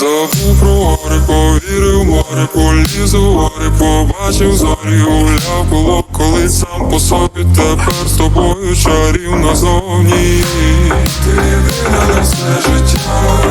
забув про гори, повірив море, поліз у гори, побачив зорі, гуляв було, коли сам по собі тепер з тобою чарівно назовні, Ти єдина на все життя.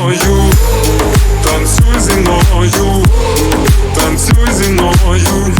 мною, танцюй зі мною, танцюй зі мною.